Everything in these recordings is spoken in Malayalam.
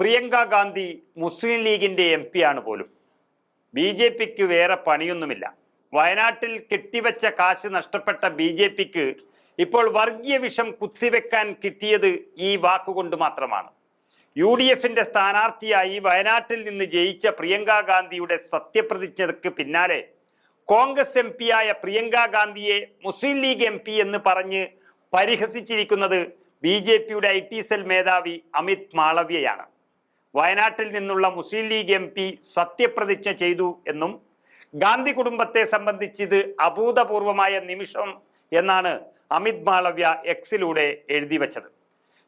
പ്രിയങ്ക ഗാന്ധി മുസ്ലിം ലീഗിന്റെ എം ആണ് പോലും. ബി ജെ പിക്ക് വേറെ പണിയൊന്നുമില്ല. വയനാട്ടിൽ കെട്ടിവെച്ച കാശ് നഷ്ടപ്പെട്ട ബി ജെ പിക്ക് ഇപ്പോൾ വർഗീയ വിഷം കുത്തിവെക്കാൻ കിട്ടിയത് ഈ വാക്കുകൊണ്ട് മാത്രമാണ്. യു ഡി എഫിന്റെ സ്ഥാനാർത്ഥിയായി വയനാട്ടിൽ നിന്ന് ജയിച്ച പ്രിയങ്ക ഗാന്ധിയുടെ സത്യപ്രതിജ്ഞയ്ക്ക് പിന്നാലെ കോൺഗ്രസ് എം പിയായ പ്രിയങ്ക ഗാന്ധിയെ മുസ്ലിം ലീഗ് എം പി എന്ന് പറഞ്ഞ് പരിഹസിച്ചിരിക്കുന്നത് ബി ജെ പിയുടെ ഐ ടി സെൽ മേധാവി അമിത് മാളവ്യയാണ്. വയനാട്ടിൽ നിന്നുള്ള മുസ്ലിം ലീഗ് എം പി സത്യപ്രതിജ്ഞ ചെയ്തു എന്നും ഗാന്ധി കുടുംബത്തെ സംബന്ധിച്ച് ഇത് അഭൂതപൂർവമായ നിമിഷം എന്നാണ് അമിത് മാളവ്യ എക്സിലൂടെ എഴുതി വച്ചത്.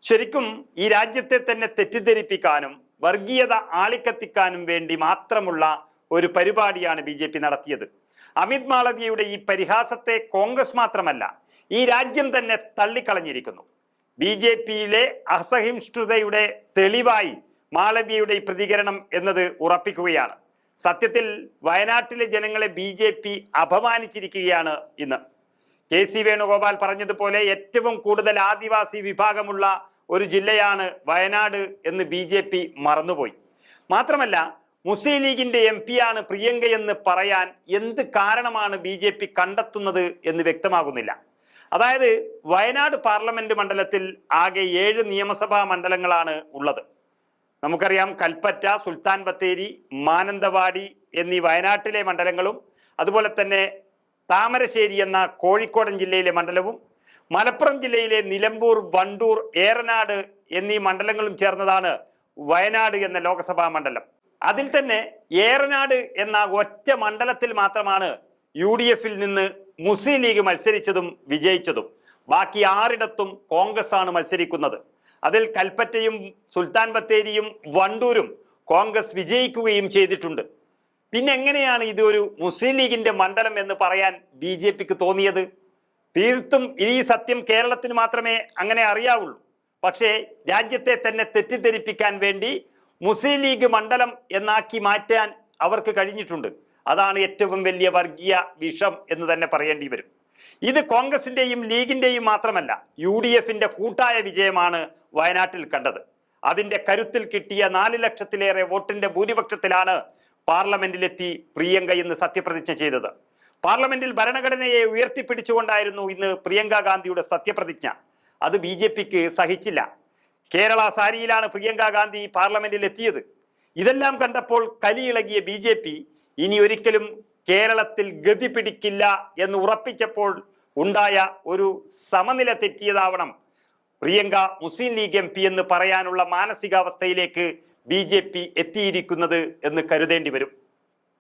ശരിക്കും ഈ രാജ്യത്തെ തന്നെ തെറ്റിദ്ധരിപ്പിക്കാനും വർഗീയത ആളിക്കത്തിക്കാനും വേണ്ടി മാത്രമുള്ള ഒരു പരിപാടിയാണ് ബി ജെ പി നടത്തിയത്. അമിത് മാളവ്യയുടെ ഈ പരിഹാസത്തെ കോൺഗ്രസ് മാത്രമല്ല ഈ രാജ്യം തന്നെ തള്ളിക്കളഞ്ഞിരിക്കുന്നു. ബി ജെ പിയിലെ അസഹിഷ്ണുതയുടെ തെളിവായി മാളവ്യയുടെ പ്രതികരണം എന്നത് ഉറപ്പിക്കുകയാണ്. സത്യത്തിൽ വയനാട്ടിലെ ജനങ്ങളെ ബി ജെ പി അപമാനിച്ചിരിക്കുകയാണ് ഇന്ന്. കെ സി വേണുഗോപാൽ പറഞ്ഞതുപോലെ ഏറ്റവും കൂടുതൽ ആദിവാസി വിഭാഗമുള്ള ഒരു ജില്ലയാണ് വയനാട് എന്ന് ബി ജെ പി മറന്നുപോയി. മാത്രമല്ല മുസ്ലിം ലീഗിന്റെ എം പി ആണ് പ്രിയങ്ക എന്ന് പറയാൻ എന്ത് കാരണമാണ് ബി ജെ പി കണ്ടെത്തുന്നത് എന്ന് വ്യക്തമാകുന്നില്ല. അതായത് വയനാട് പാർലമെന്റ് മണ്ഡലത്തിൽ ആകെ ഏഴ് നിയമസഭാ മണ്ഡലങ്ങളാണ് ഉള്ളത്. നമുക്കറിയാം കൽപ്പറ്റ സുൽത്താൻ ബത്തേരി മാനന്തവാടി എന്നീ വയനാട്ടിലെ മണ്ഡലങ്ങളും അതുപോലെ തന്നെ താമരശ്ശേരി എന്ന കോഴിക്കോടൻ ജില്ലയിലെ മണ്ഡലവും മലപ്പുറം ജില്ലയിലെ നിലമ്പൂർ വണ്ടൂർ ഏറനാട് എന്നീ മണ്ഡലങ്ങളും ചേർന്നതാണ് വയനാട് എന്ന ലോക്സഭാ മണ്ഡലം. അതിൽ തന്നെ ഏറനാട് എന്ന ഒറ്റ മണ്ഡലത്തിൽ മാത്രമാണ് യു ഡി എഫിൽ നിന്ന് മുസ്ലിം ലീഗ് മത്സരിച്ചതും വിജയിച്ചതും. ബാക്കി ആറിടത്തും കോൺഗ്രസ് ആണ് മത്സരിക്കുന്നത്. അതിൽ കൽപ്പറ്റയും സുൽത്താൻ ബത്തേരിയും വണ്ടൂരും കോൺഗ്രസ് വിജയിക്കുകയും ചെയ്തിട്ടുണ്ട്. പിന്നെ എങ്ങനെയാണ് ഇതൊരു മുസ്ലിം ലീഗിന്റെ മണ്ഡലം എന്ന് പറയാൻ ബി ജെ പിക്ക് തോന്നിയത്? തീർത്തും ഈ സത്യം കേരളത്തിന് മാത്രമേ അങ്ങനെ അറിയാവുള്ളൂ. പക്ഷേ രാജ്യത്തെ തന്നെ തെറ്റിദ്ധരിപ്പിക്കാൻ വേണ്ടി മുസ്ലിം ലീഗ് മണ്ഡലം എന്നാക്കി മാറ്റാൻ അവർക്ക് കഴിഞ്ഞിട്ടുണ്ട്. അതാണ് ഏറ്റവും വലിയ വർഗീയ വിഷം എന്ന് തന്നെ പറയേണ്ടി വരും. ഇത് കോൺഗ്രസിന്റെയും ലീഗിന്റെയും മാത്രമല്ല യു ഡി എഫിന്റെ കൂട്ടായ വിജയമാണ് വയനാട്ടിൽ കണ്ടത്. അതിന്റെ കരുത്തിൽ കിട്ടിയ നാല് ലക്ഷത്തിലേറെ വോട്ടിന്റെ ഭൂരിപക്ഷത്തിലാണ് പാർലമെന്റിലെത്തി പ്രിയങ്ക ഇന്ന് സത്യപ്രതിജ്ഞ ചെയ്തത്. പാർലമെന്റിൽ ഭരണഘടനയെ ഉയർത്തിപ്പിടിച്ചുകൊണ്ടായിരുന്നു ഇന്ന് പ്രിയങ്ക ഗാന്ധിയുടെ സത്യപ്രതിജ്ഞ. അത് ബി ജെ പിക്ക് സഹിച്ചില്ല. കേരള സാരിയിലാണ് പ്രിയങ്ക ഗാന്ധി പാർലമെന്റിൽ എത്തിയത് ഇതെല്ലാം കണ്ടപ്പോൾ കലിയിളകിയ ബി ജെ പി ഇനി ഒരിക്കലും കേരളത്തിൽ ഗതി പിടിക്കില്ല എന്ന് ഉറപ്പിച്ചപ്പോൾ ഉണ്ടായ ഒരു സമനില തെറ്റിയതാവണം. പ്രിയങ്ക മുസ്ലിം ലീഗ് എം എന്ന് പറയാനുള്ള മാനസികാവസ്ഥയിലേക്ക് ബി എത്തിയിരിക്കുന്നത് എന്ന് കരുതേണ്ടി വരും.